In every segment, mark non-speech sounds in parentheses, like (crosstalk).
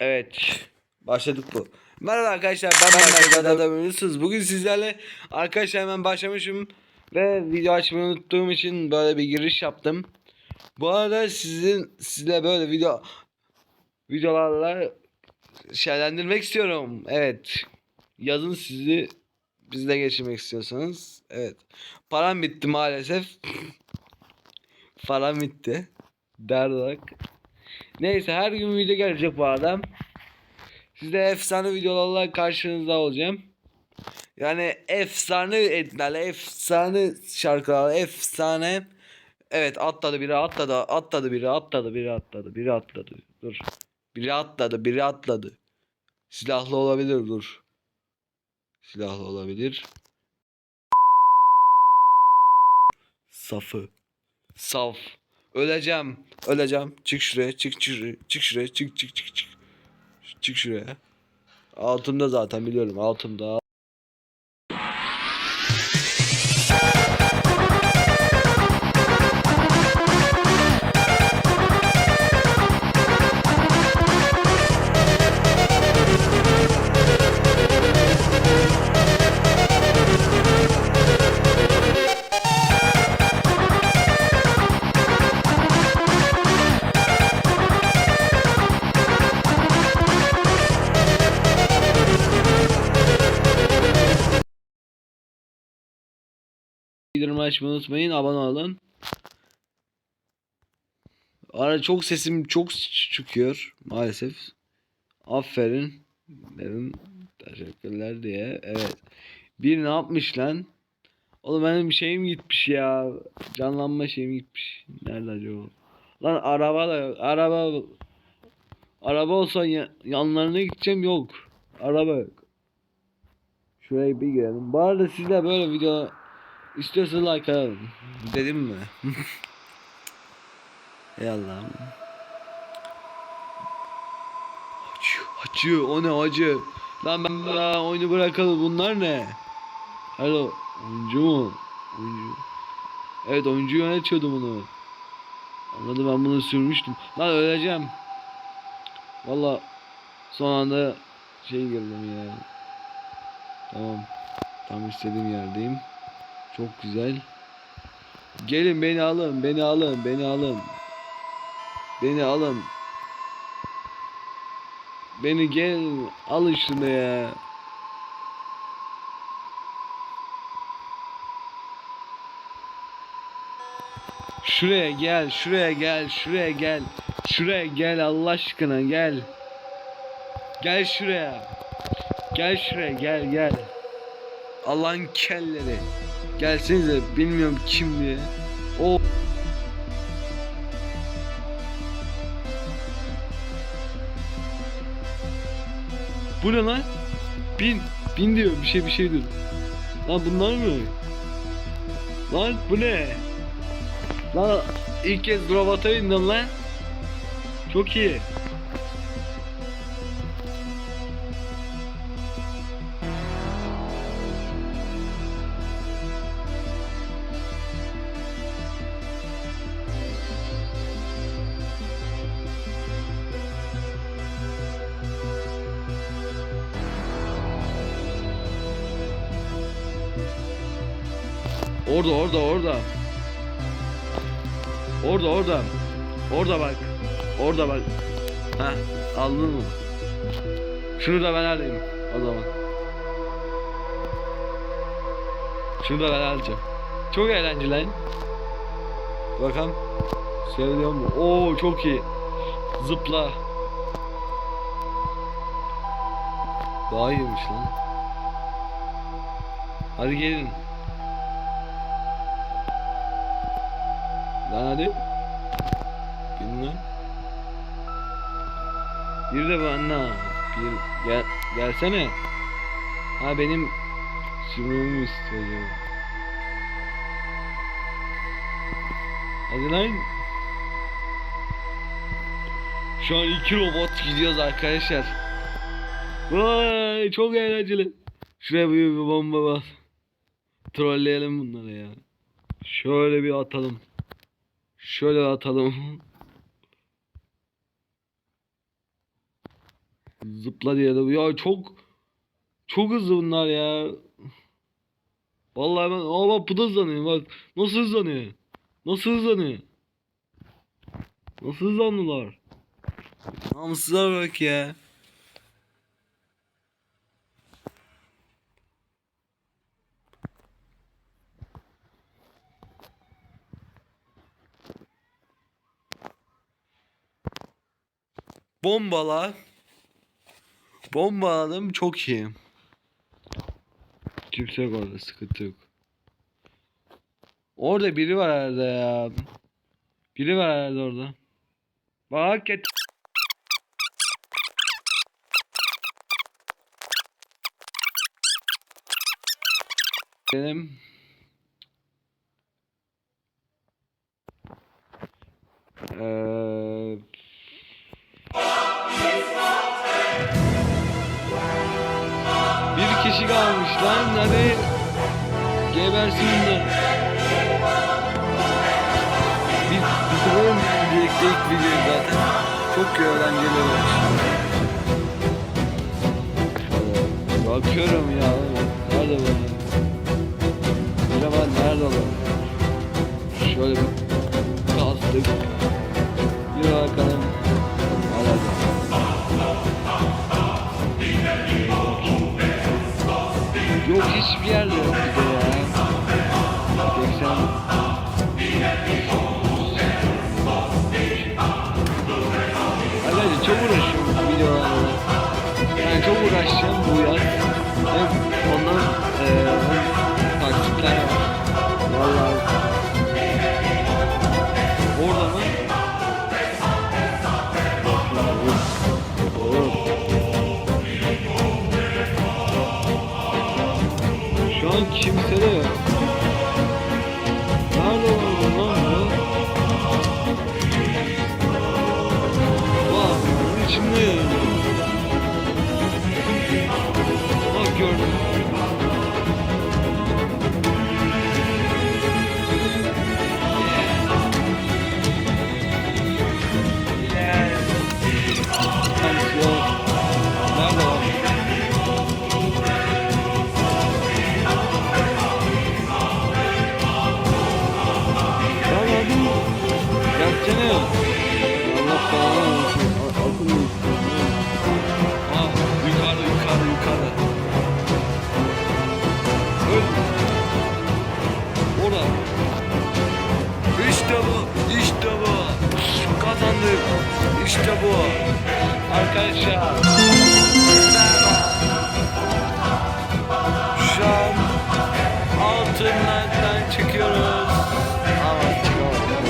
Evet. Başladık bu. Merhaba arkadaşlar ben ben Merhaba Bugün sizlerle arkadaşlar hemen başlamışım ve video açmayı unuttuğum için böyle bir giriş yaptım. Bu arada sizin sizle böyle video videolarla şerlendirmek istiyorum. Evet. Yazın sizi bizle geçirmek istiyorsanız. Evet. Param bitti maalesef. (laughs) Param bitti. Derdak. Neyse her gün video gelecek bu arada. Sizde efsane videolarla karşınızda olacağım. Yani efsane etlerle, efsane şarkılar, efsane. Evet atladı biri atladı, atladı biri atladı, biri atladı, biri atladı. Dur. Biri atladı, biri atladı. Silahlı olabilir dur. Silahlı olabilir. Safı. Saf. Öleceğim. Öleceğim. Çık şuraya. Çık şuraya. Çık şuraya. Çık çık çık çık. Çık şuraya. Altımda zaten biliyorum. Altımda. Bildirim açmayı unutmayın. Abone olun. Ara çok sesim çok çıkıyor maalesef. Aferin. Derim teşekkürler diye. Evet. Bir ne yapmış lan? Oğlum benim şeyim gitmiş ya. Canlanma şeyim gitmiş. Nerede acaba? Lan araba da araba araba olsa ya- yanlarına gideceğim yok. Araba yok. Şuraya bir girelim. Bu arada siz de böyle video istiyorsanız like atın. Dedim mi? (laughs) Ey Allah'ım. Acı, acı, o ne acı? Lan ben ya, oyunu bırakalı bunlar ne? Alo, oyuncu mu? Oyuncu. Evet oyuncu yönetiyordu bunu. Anladım ben bunu sürmüştüm. Lan öleceğim. Valla son anda şey girdim ya. Tamam. Tam istediğim yerdeyim. Çok güzel. Gelin beni alın, beni alın, beni alın. Beni alın. Beni gel alın şunu ya. Şuraya gel, şuraya gel, şuraya gel. Şuraya gel Allah aşkına gel. Gel şuraya. Gel şuraya gel gel. Allah'ın kelleri. Gelsenize bilmiyorum kim diye. O Bu ne lan? Bin. Bin diyor. Bir şey bir şey diyor. Lan bunlar mı? Lan bu ne? Lan ilk kez robota bindim lan. Çok iyi. Orada orada orada. Orada orada. Orada bak. Orada bak. Ha, aldın mı? Şunu da ben alayım o zaman. Şunu da ben alacağım. Çok eğlenceli lan. Bakalım. Seviyor mu? Oo çok iyi. Zıpla. Daha iyiymiş lan. Hadi gelin. Lan hadi. Bilmem. Bir de bana. Bir gel gelsene. Ha benim sümüğümü istiyor. Hadi lan. Şu an iki robot gidiyoruz arkadaşlar. Vay çok eğlenceli. Şuraya bir, bir bomba bas. Trolleyelim bunları ya. Şöyle bir atalım. Şöyle atalım. Zıpla diye de. Ya çok çok hızlı bunlar ya. Vallahi ben aa bak bu da hızlanıyor bak. Nasıl hızlanıyor? Nasıl hızlanıyor? Nasıl hızlandılar? Namussuzlar bak ya. Bombala. Bombaladım çok iyi. Kimse yok orada sıkıntı yok. Orada biri var herhalde ya. Biri var herhalde orada. Bak et. Benim Eee gebersin de. Biz bitirelim birlikte ilk videoyu zaten. Çok eğlenceli olmuş. Bakıyorum ya. Nerede bu? Acaba nerede bu? Şöyle bir kastık. Bir bakalım. Yok hiçbir yerde yok Arkadaşlar çok uğraşıyorum bu videolarla. Yani çok uğraşacağım bu yaz. Hem ondan eee taktikler var. Vallahi. Orada mı? Şu an kimse de yok. Bak İşte bu. Arkadaşlar. Şu an altınlardan çıkıyoruz. Ama çıkamadım.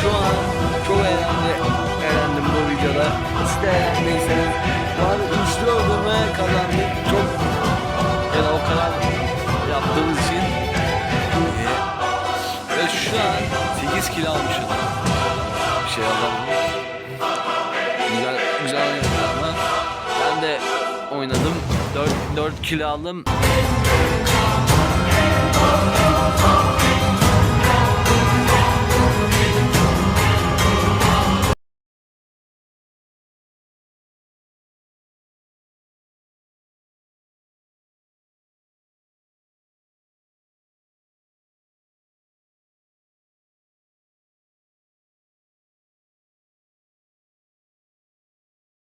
Şu an çok eğlendim, eğlendim bu videoda. Siz de eğlendiyseniz an üçlü öldürme kazandık. Çok yani o kadar yaptığımız için. Ee, Ve şu an 8 kilo almışım. Bir şey anlamadım. Güzel, güzel oynadı ama ben de oynadım. 4, 4 kilo aldım.